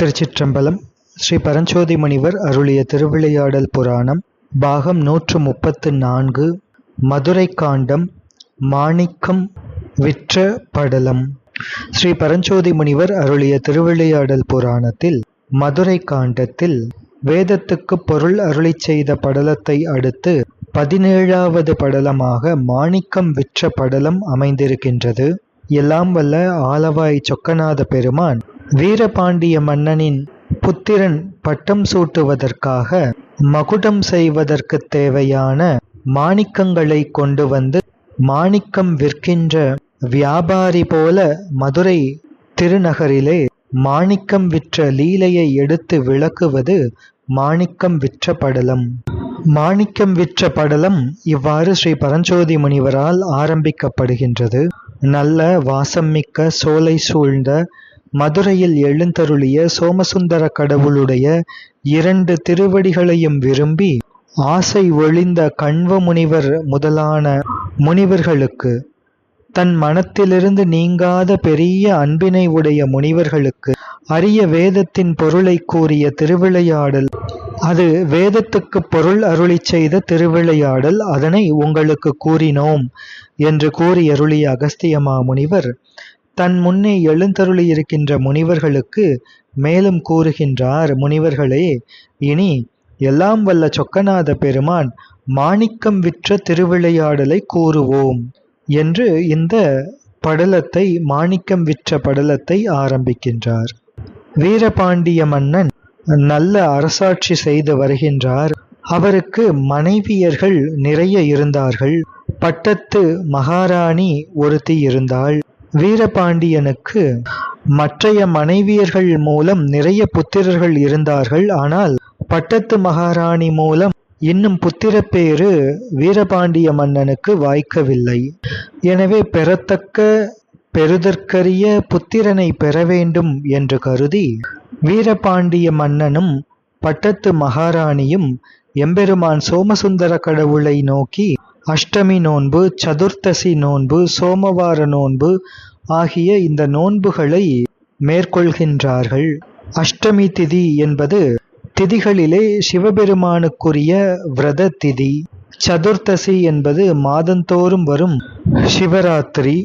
திருச்சிற்றம்பலம் ஸ்ரீ பரஞ்சோதி முனிவர் அருளிய திருவிளையாடல் புராணம் பாகம் நூற்று முப்பத்து நான்கு மதுரை காண்டம் மாணிக்கம் விற்ற படலம். ஸ்ரீ பரஞ்சோதி முனிவர் அருளிய திருவிளையாடல் புராணத்தில் மதுரை காண்டத்தில் வேதத்துக்கு பொருள் அருளி செய்த படலத்தை அடுத்து பதினேழாவது படலமாக மாணிக்கம் விற்ற படலம் அமைந்திருக்கின்றது. எல்லாம் வல்ல ஆலவாய் சொக்கநாத பெருமான் வீரபாண்டிய மன்னனின் புத்திரன் பட்டம் சூட்டுவதற்காக மகுடம் செய்வதற்கு தேவையான மாணிக்கங்களை கொண்டு வந்து மாணிக்கம் விற்கின்ற வியாபாரி போல மதுரை திருநகரிலே மாணிக்கம் விற்ற லீலையை எடுத்து விளக்குவது மாணிக்கம் விற்ற படலம். மாணிக்கம் விற்ற படலம் இவ்வாறு ஸ்ரீ பரஞ்சோதி முனிவரால் ஆரம்பிக்கப்படுகின்றது. நல்ல வாசம்மிக்க சோலை சூழ்ந்த மதுரையில் எழுந்தருளிய சோமசுந்தர கடவுளுடைய இரண்டு திருவடிகளையும் விரும்பி ஆசை ஒளிந்த கண்வ முனிவர் முதலான முனிவர்களுக்கு தன் மனத்திலிருந்து நீங்காத பெரிய அன்பினை உடைய முனிவர்களுக்கு அரிய வேதத்தின் பொருளை கூறிய திருவிளையாடல். அது வேதத்துக்கு பொருள் அருளிச் செய்த திருவிளையாடல். அதனை உங்களுக்கு கூறினோம் என்று கூறி அருளிய அகஸ்தியமா முனிவர் தன் முன்னே எழுந்தருளியிருக்கின்ற முனிவர்களுக்கு மேலும் கூறுகின்றார் முனிவர்களே இனி எல்லாம் வல்ல சொக்கநாத பெருமான் மாணிக்கம் விற்ற திருவிளையாடலை கூறுவோம் என்று இந்த படலத்தை மாணிக்கம் விற்ற படலத்தை ஆரம்பிக்கின்றார். வீரபாண்டிய மன்னன் நல்ல அரசாட்சி செய்து வருகின்றார். அவருக்கு மனைவியர்கள் நிறைய இருந்தார்கள். பட்டத்து மகாராணி ஒருத்தி இருந்தாள். வீரபாண்டியனுக்கு மற்றைய மனைவியர்கள் மூலம் நிறைய புத்திரர்கள் இருந்தார்கள். ஆனால் பட்டத்து மகாராணி மூலம் இன்னும் புத்திரப்பேறு வீரபாண்டிய மன்னனுக்கு வாய்க்கவில்லை. எனவே பெறத்தக்க பெறுதற்கரிய புத்திரனை பெற வேண்டும் என்று கருதி வீரபாண்டிய மன்னனும் பட்டத்து மகாராணியும் எம்பெருமான் சோமசுந்தர கடவுளை நோக்கி அஷ்டமி நோன்பு சதுர்த்தசி நோன்பு சோமவார நோன்பு ஆகிய இந்த நோன்புகளை மேற்கொள்கின்றார்கள். அஷ்டமி திதி என்பது திதிகளிலே சிவபெருமானுக்குரிய விரத திதி. சதுர்த்தசி என்பது மாதந்தோறும் வரும் சிவராத்திரி.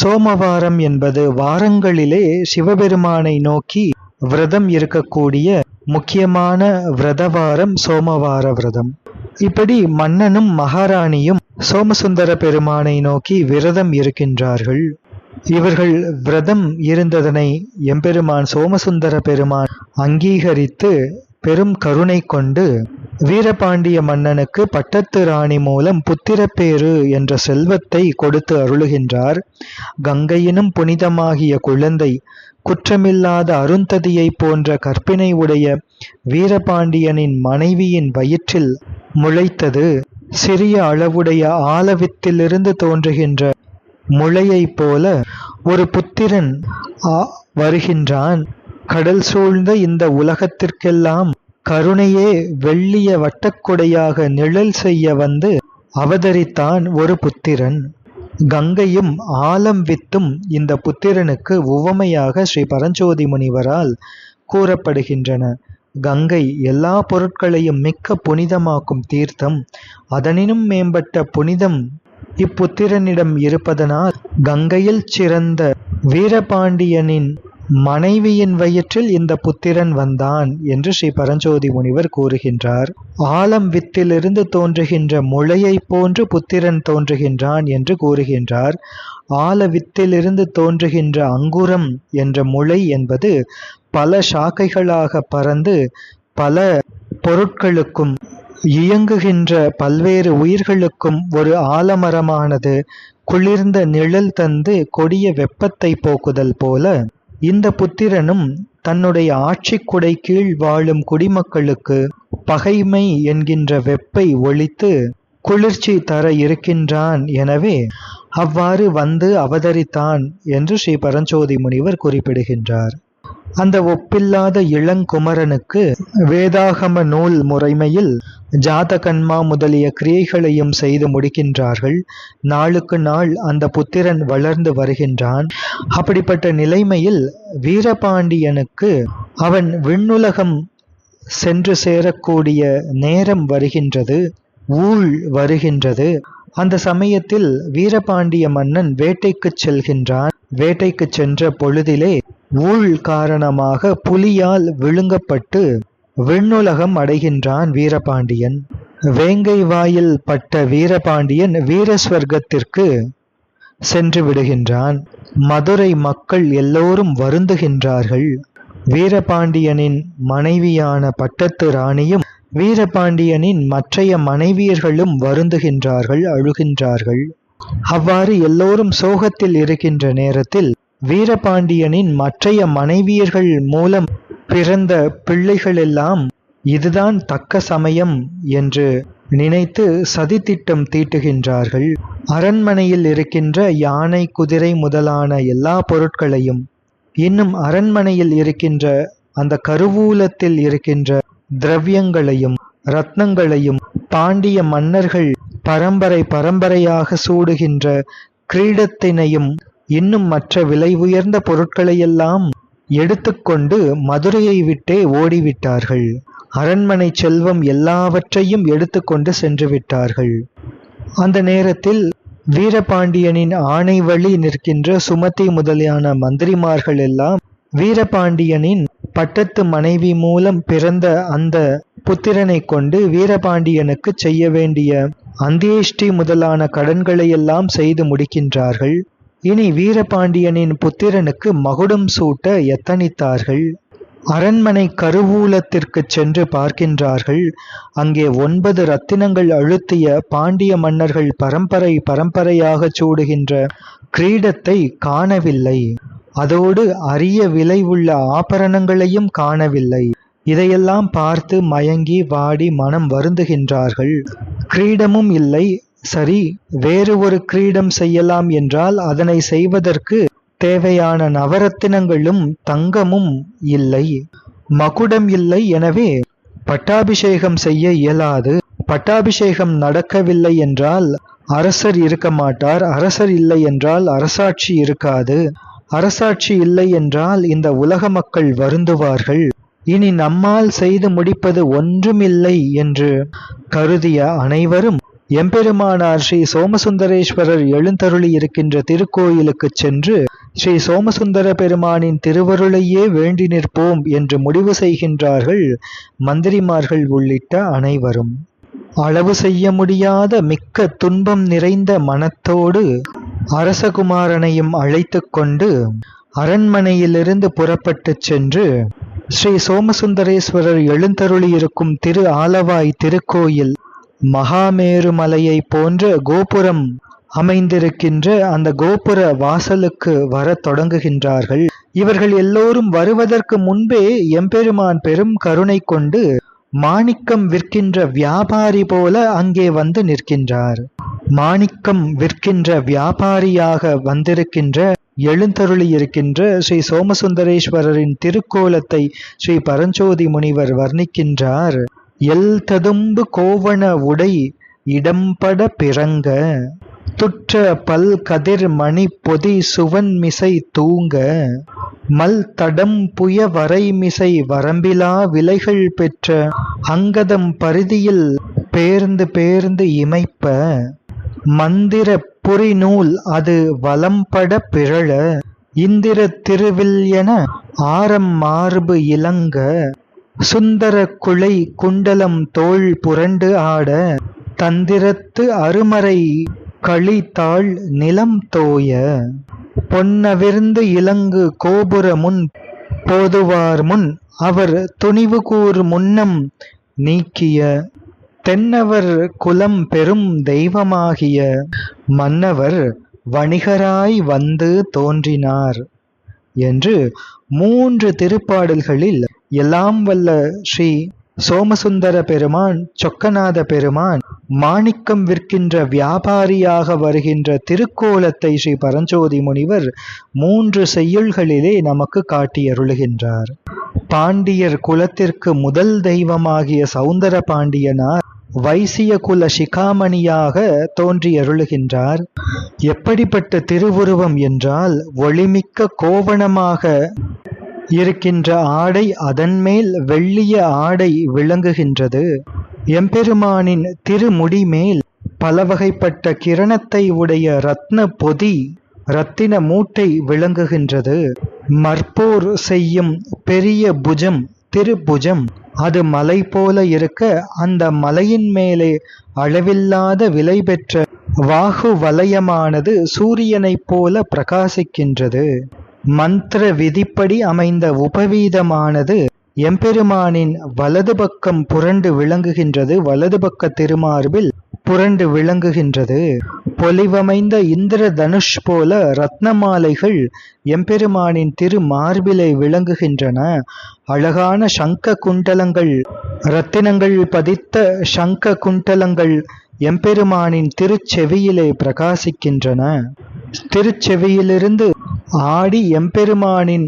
சோமவாரம் என்பது வாரங்களிலே சிவபெருமானை நோக்கி விரதம் இருக்கக்கூடிய முக்கியமான விரதவாரம் சோமவார விரதம். இப்படி மன்னனும் மகாராணியும் சோமசுந்தர பெருமானை நோக்கி விரதம் இருக்கின்றார்கள். இவர்கள் விரதம் இருந்ததனை எம்பெருமான் சோமசுந்தர பெருமான் அங்கீகரித்து பெரும் கருணை கொண்டு வீரபாண்டிய மன்னனுக்கு பட்டத்து ராணி மூலம் புத்திரப்பேறு என்ற செல்வத்தை கொடுத்து அருளுகின்றார். கங்கையினும் புனிதமாகிய குழந்தை குற்றமில்லாத அருந்ததியை போன்ற கற்பினை உடைய வீரபாண்டியனின் மனைவியின் வயிற்றில் முளைத்தது. சிறிய அளவுடைய ஆலவித்திலிருந்து தோன்றுகின்ற முளையைப் போல ஒரு புத்திரன் வருகின்றான். கடல் சூழ்ந்த இந்த உலகத்திற்கெல்லாம் கருணையே வெள்ளிய வட்டக்கொடையாக நிழல் செய்ய வந்து அவதரித்தான் ஒரு புத்திரன். கங்கையும் ஆலம் வித்தும் இந்த புத்திரனுக்கு உவமையாக ஸ்ரீ பரஞ்சோதி முனிவரால் கூறப்படுகின்றன. கங்கை எல்லா பொருட்களையும் மிக்க புனிதமாக்கும் தீர்த்தம் அதனினும் மேம்பட்ட புனிதம் இப்புத்திரனிடம் இருப்பதனால் கங்கையில் சிறந்த வீரபாண்டியனின் மனைவியின் வயிற்றில் இந்த புத்திரன் வந்தான் என்று ஸ்ரீ பரஞ்சோதி முனிவர் கூறுகின்றார். ஆலம் வித்திலிருந்து தோன்றுகின்ற முளையைப் போன்று புத்திரன் தோன்றுகின்றான் என்று கூறுகின்றார். ஆல வித்திலிருந்து தோன்றுகின்ற அங்குரம் என்ற முளை என்பது பல சாக்கைகளாக பறந்து பல பொருட்களுக்கும் இயங்குகின்ற பல்வேறு உயிர்களுக்கும் ஒரு ஆலமரமானது குளிர்ந்த நிழல் தந்து கொடிய வெப்பத்தை போக்குதல் போல. இந்த புத்திரனும் தன்னுடைய ஆட்சிக்குடை கீழ் வாழும் குடிமக்களுக்கு பகைமை என்கின்ற வெப்பை ஒழித்து குளிர்ச்சி தர இருக்கின்றான் எனவே அவ்வாறு வந்து அவதரித்தான் என்று ஸ்ரீ பரஞ்சோதி முனிவர் குறிப்பிடுகின்றார். அந்த ஒப்பில்லாத இளங்குமரனுக்கு வேதாகம நூல் முறைமையில் ஜாதகன்மா முதலிய கிரியைகளையும் செய்து முடிக்கின்றார்கள். நாளுக்கு நாள் அந்த புத்திரன் வளர்ந்து வருகின்றான். அப்படிப்பட்ட நிலைமையில் வீரபாண்டியனுக்கு அவன் விண்ணுலகம் சென்று சேரக்கூடிய நேரம் வருகின்றது ஊழ் வருகின்றது. அந்த சமயத்தில் வீரபாண்டிய மன்னன் வேட்டைக்குச் செல்கின்றான். வேட்டைக்குச் சென்ற பொழுதிலே ஊழ் காரணமாக புலியால் விழுங்கப்பட்டு விண்ணுலகம் அடைகின்றான் வீரபாண்டியன். வேங்கை வாயில் பட்ட வீரபாண்டியன் வீரஸ்வர்க்கத்திற்கு சென்று விடுகின்றான். மதுரை மக்கள் எல்லோரும் வருந்துகின்றார்கள். வீரபாண்டியனின் மனைவியான பட்டத்து ராணியும் வீரபாண்டியனின் மற்றைய மனைவியர்களும் வருந்துகின்றார்கள் அழுகின்றார்கள். அவ்வாறு எல்லோரும் சோகத்தில் இருக்கின்ற நேரத்தில் வீரபாண்டியனின் மற்றைய மனைவியர்கள் மூலம் பிறந்த பிள்ளைகளெல்லாம் இதுதான் தக்க சமயம் என்று நினைத்து சதித்திட்டம் தீட்டுகின்றார்கள். அரண்மனையில் இருக்கின்ற யானை குதிரை முதலான எல்லா பொருட்களையும் இன்னும் அரண்மனையில் இருக்கின்ற அந்த கருவூலத்தில் இருக்கின்ற திரவியங்களையும் ரத்னங்களையும் பாண்டிய மன்னர்கள் பரம்பரை பரம்பரையாக சூடுகின்ற கிரீடத்தினையும் இன்னும் மற்ற விலை உயர்ந்த பொருட்களையெல்லாம் எடுத்துக்கொண்டு மதுரையை விட்டே ஓடிவிட்டார்கள். அரண்மனை செல்வம் எல்லாவற்றையும் எடுத்துக்கொண்டு சென்று விட்டார்கள். அந்த நேரத்தில் வீரபாண்டியனின் ஆணை வழி நிற்கின்ற சுமதி முதலியான மந்திரிமார்கள் எல்லாம் வீரபாண்டியனின் பட்டத்து மனைவி மூலம் பிறந்த அந்த புத்திரனை கொண்டு வீரபாண்டியனுக்கு செய்ய வேண்டிய அந்தியேஷ்டி முதலான கடன்களை எல்லாம் செய்து முடிக்கின்றார்கள். இனி வீரபாண்டியனின் புத்திரனுக்கு மகுடம் சூட்ட எத்தனித்தார்கள்? அரண்மனை கருவூலத்திற்கு சென்று பார்க்கின்றார்கள். அங்கே ஒன்பது ரத்தினங்கள் அழுத்திய பாண்டிய மன்னர்கள் பரம்பரை பரம்பரையாக சூடுகின்ற கிரீடத்தை காணவில்லை. அதோடு அரிய விலை உள்ள ஆபரணங்களையும் காணவில்லை. இதையெல்லாம் பார்த்து மயங்கி வாடி மனம் வருந்துகின்றார்கள். கிரீடமும் இல்லை சரி வேறு ஒரு கிரீடம் செய்யலாம் என்றால் அதனை செய்வதற்கு தேவையான நவரத்தினங்களும் தங்கமும் இல்லை. மகுடம் இல்லை எனவே பட்டாபிஷேகம் செய்ய இயலாது. பட்டாபிஷேகம் நடக்கவில்லை என்றால் அரசர் இருக்க மாட்டார். அரசர் இல்லை என்றால் அரசாட்சி இருக்காது. அரசாட்சி இல்லை என்றால் இந்த உலக மக்கள் வருந்துவார்கள். இனி நம்மால் செய்து முடிப்பது ஒன்றுமில்லை என்று கருதிய அனைவரும் எம்பெருமானார் ஸ்ரீ சோமசுந்தரேஸ்வரர் எழுந்தருளி இருக்கின்ற திருக்கோயிலுக்குச் சென்று ஸ்ரீ சோமசுந்தர பெருமானின் திருவருளையே வேண்டி நிற்போம் என்று முடிவு செய்கின்றார்கள் மந்திரிமார்கள் உள்ளிட்ட அனைவரும். அளவு செய்ய முடியாத மிக்க துன்பம் நிறைந்த மனத்தோடு அரசகுமாரனையும் அழைத்து கொண்டு அரண்மனையிலிருந்து புறப்பட்டுச் சென்று ஸ்ரீ சோமசுந்தரேஸ்வரர் எழுந்தருளியிருக்கும் திரு ஆலவாய் திருக்கோயில் மகாமேருமலையைப் போன்ற கோபுரம் அமைந்திருக்கின்ற அந்த கோபுர வாசலுக்கு வர தொடங்குகின்றார்கள். இவர்கள் எல்லோரும் வருவதற்கு முன்பே எம்பெருமான் பெரும் கருணை கொண்டு மாணிக்கம் விற்கின்ற வியாபாரி போல அங்கே வந்து நிற்கின்றார். மாணிக்கம் விற்கின்ற வியாபாரியாக வந்திருக்கின்ற எழுந்தருளி இருக்கின்ற ஸ்ரீ சோமசுந்தரேஸ்வரரின் திருக்கோலத்தை ஸ்ரீ பரஞ்சோதி முனிவர் வர்ணிக்கின்றார். எல் ததும்பு கோவண உடை இடம்பட பிறங்க துற்ற பல் கதிர் மணி பொதி சுவன் மிசை தூங்க மல் தடம் புய வரைமிசை வரம்பிலா விலைகள் பெற்ற அங்கதம் பரிதியில் பேர்ந்து பேர்ந்து இமைப்ப மந்திர புரிநூல் அது வலம்பட பிறழ இந்திர திருவில் என ஆரம் மார்பு இலங்க சுந்தர குலை குண்டலம் தோள் புரண்டு ஆட தந்திரத்து அருமறை கழித்தாள் நிலம் தோய. பொன்னவிர்ந்து இலங்கு கோபுர முன் போதுவார் முன் அவர் துணிவு கூர் முன்னம் நீக்கிய. தென்னவர் குலம் பெரும் தெய்வமாகிய. மன்னவர் வணிகராய் வந்து தோன்றினார் என்று மூன்று திருப்பாடல்களில் எல்லாம் வல்ல ஸ்ரீ சோமசுந்தர பெருமான் சொக்கநாத பெருமான் மாணிக்கம் விற்கின்ற வியாபாரியாக வருகின்ற திருக்கோலத்தை ஸ்ரீ பரஞ்சோதி முனிவர் மூன்று செய்யுள்களிலே நமக்கு காட்டியருளுகின்றார். பாண்டியர் குலத்திற்கு முதல் தெய்வமாகிய சௌந்தர பாண்டியனார் வைசிய குல சிகாமணியாக தோன்றியருளுகின்றார். எப்படிப்பட்ட திருவுருவம் என்றால் ஒளிமிக்க கோவணமாக இருக்கின்ற ஆடை அதன்மேல் வெள்ளிய ஆடை விளங்குகின்றது. எம்பெருமானின் திருமுடி மேல் பலவகைப்பட்ட கிரணத்தை உடைய ரத்ன பொதி ரத்தின மூட்டை விளங்குகின்றது. மற்போர் செய்யும் பெரிய புஜம் திருபுஜம். அது மலை போல இருக்க அந்த மலையின் மேலே அளவில்லாத விலை பெற்ற வாகு வலயமானது சூரியனைப் போல பிரகாசிக்கின்றது. மந்திர விதிப்படி அமைந்த உபவீதமானது எம்பெருமானின் வலது பக்கம் புரண்டு விளங்குகின்றது வலது பக்க திருமார்பில் புரண்டு விளங்குகின்றது. பொலிவமைந்த இந்திர தனுஷ் போல ரத்னமாலைகள் எம்பெருமானின் திரு மார்பிலை விளங்குகின்றன. அழகான சங்க குண்டலங்கள் ரத்தினங்கள் பதித்த சங்க குண்டலங்கள் எம்பெருமானின் திருச்செவியிலே பிரகாசிக்கின்றன. திருச்செவியிலிருந்து ஆடி எம்பெருமானின்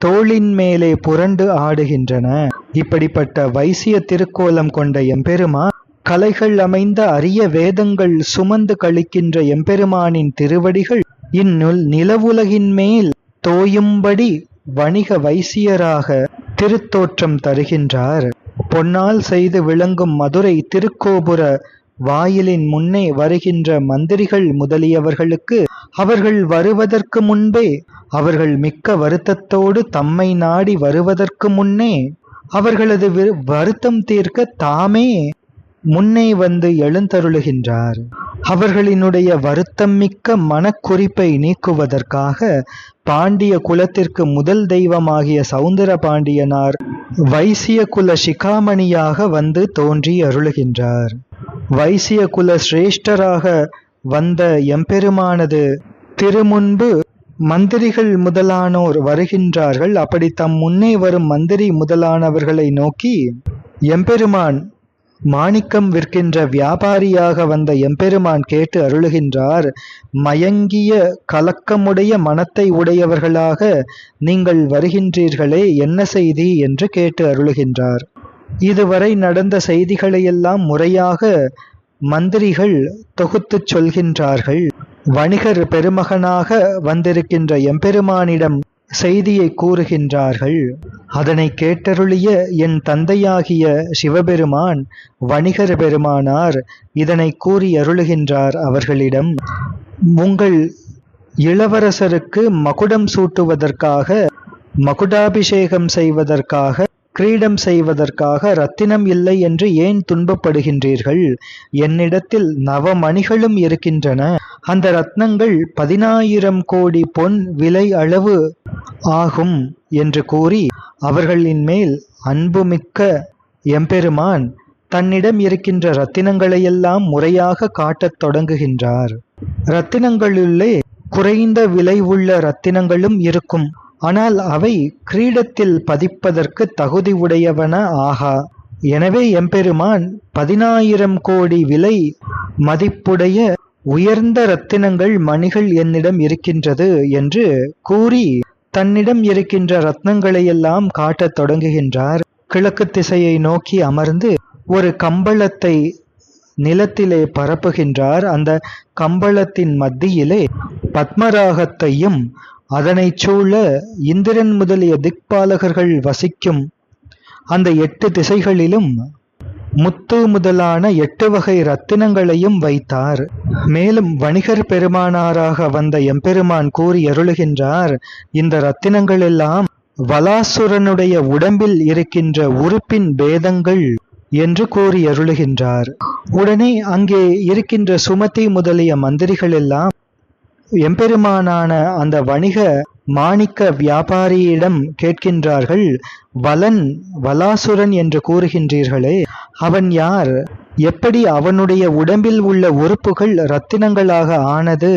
தோளின் மேலே புரண்டு ஆடுகின்றன. இப்படிப்பட்ட வைசிய திருக்கோலம் கொண்ட எம்பெருமான் கலைகள் அமைந்த அரிய வேதங்கள் சுமந்து கழிக்கின்ற எம்பெருமானின் திருவடிகள் இந்நுல் நிலவுலகின் மேல் தோயும்படி வணிக வைசியராக திருத்தோற்றம் தருகின்றார். பொன்னால் செய்து விளங்கும் மதுரை திருக்கோபுர வாயிலின் முன்னே வருகின்ற மந்திரிகள் முதலியவர்களுக்கு அவர்கள் வருவதற்கு முன்பே அவர்கள் மிக்க வருத்தத்தோடு தம்மை நாடி வருவதற்கு முன்னே அவர்களது வருத்தம் தீர்க்க தாமே முன்னே வந்து எழுந்தருளுகின்றார். அவர்களினுடைய வருத்தம் மிக்க மனக்குறிப்பை நீக்குவதற்காக பாண்டிய குலத்திற்கு முதல் தெய்வமாகிய சவுந்தர பாண்டியனார் வைசிய குல சிகாமணியாக வந்து தோன்றி அருளுகின்றார். வைசிய குல சிரேஷ்டராக வந்த எம்பெருமானது திருமுன்பு மந்திரிகள் முதலானோர் வருகின்றார்கள். அப்படி தம் முன்னே வரும் மந்திரி முதலானவர்களை நோக்கி எம்பெருமான் மாணிக்கம் விற்கின்ற வியாபாரியாக வந்த எம்பெருமான் கேட்டு அருளுகின்றார் மயங்கிய கலக்கமுடைய மனத்தை உடையவர்களாக நீங்கள் வருகின்றீர்களே என்ன செய்தி? என்று கேட்டு அருளுகின்றார். இதுவரை நடந்த செய்திகளையெல்லாம் முறையாக மந்திரிகள் தொகுத்துச் சொல்கின்றார்கள். வணிகர் பெருமகனாக வந்திருக்கின்ற எம்பெருமானிடம் செய்தியை கூறுகின்றார்கள். அதனை கேட்டருளிய என் தந்தையாகிய சிவபெருமான் வணிகர் பெருமானார் இதனை கூறி அருளுகின்றார் அவர்களிடம் உங்கள் இளவரசருக்கு மகுடம் சூட்டுவதற்காக மகுடாபிஷேகம் செய்வதற்காக கிரீடம் செய்வதற்காக ரத்தினம் இல்லை என்று ஏன் துன்பப்படுகின்றீர்கள்? என்னிடத்தில் நவமணிகளும் இருக்கின்றன. அந்த ரத்னங்கள் பதினாயிரம் கோடி பொன் விலை அளவு ஆகும் என்று கூறி அவர்களின் மேல் அன்புமிக்க எம்பெருமான் தன்னிடம் இருக்கின்ற ரத்தினங்களையெல்லாம் முறையாக காட்டத் தொடங்குகின்றார். ரத்தினங்களுள்ளே குறைந்த விலை உள்ள ரத்தினங்களும் இருக்கும். ஆனால் அவை கிரீடத்தில் பதிப்பதற்கு தகுதி உடையவன ஆகா. எனவே எம்பெருமான் பதினாயிரம் கோடி விலை மதிப்புடைய உயர்ந்த ரத்தினங்கள் மணிகள் என்னிடம் இருக்கின்றது என்று கூறி தன்னிடம் இருக்கின்ற ரத்னங்களையெல்லாம் காட்டத் தொடங்குகின்றார். கிழக்கு திசையை நோக்கி அமர்ந்து ஒரு கம்பளத்தை நிலத்திலே பரப்புகின்றார். அந்த கம்பளத்தின் மத்தியிலே பத்மராகத்தையும் அதனைச் சூழ இந்திரன் முதலிய திக்பாலகர்கள் வசிக்கும் அந்த எட்டு திசைகளிலும் முத்து முதலான எட்டு வகை ரத்தினங்களையும் வைத்தார். மேலும் வணிகர் பெருமானாராக வந்த எம்பெருமான் கூறி அருளுகின்றார் இந்த ரத்தினங்கள் எல்லாம் வலாசுரனுடைய உடம்பில் இருக்கின்ற உறுப்பின் பேதங்கள் என்று கூறி அருளுகின்றார் உடனே அங்கே இருக்கின்ற சுமதி முதலிய மந்திரிகள் எல்லாம் எம்பெருமானான அந்த வணிக மாணிக்க வியாபாரியிடம் கேட்கின்றார்கள் வலன் வலாசுரன் என்று கூறுகின்றீர்களே அவன் யார்? எப்படி அவனுடைய உடம்பில் உள்ள உறுப்புகள் ரத்தினங்களாக ஆனது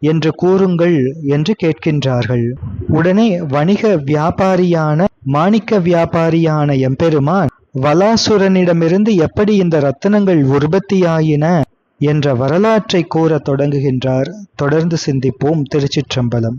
என்று கூறுங்கள் என்று கேட்கின்றார்கள். உடனே வணிக வியாபாரியான மாணிக்க வியாபாரியான எம்பெருமான் வலாசுரனிடமிருந்து எப்படி இந்த ரத்தினங்கள் உற்பத்தியாயின? என்ற வரலாற்றை கூற தொடங்குகின்றார். தொடர்ந்து சிந்திப்போம் திருச்சிற்றம்பலம்.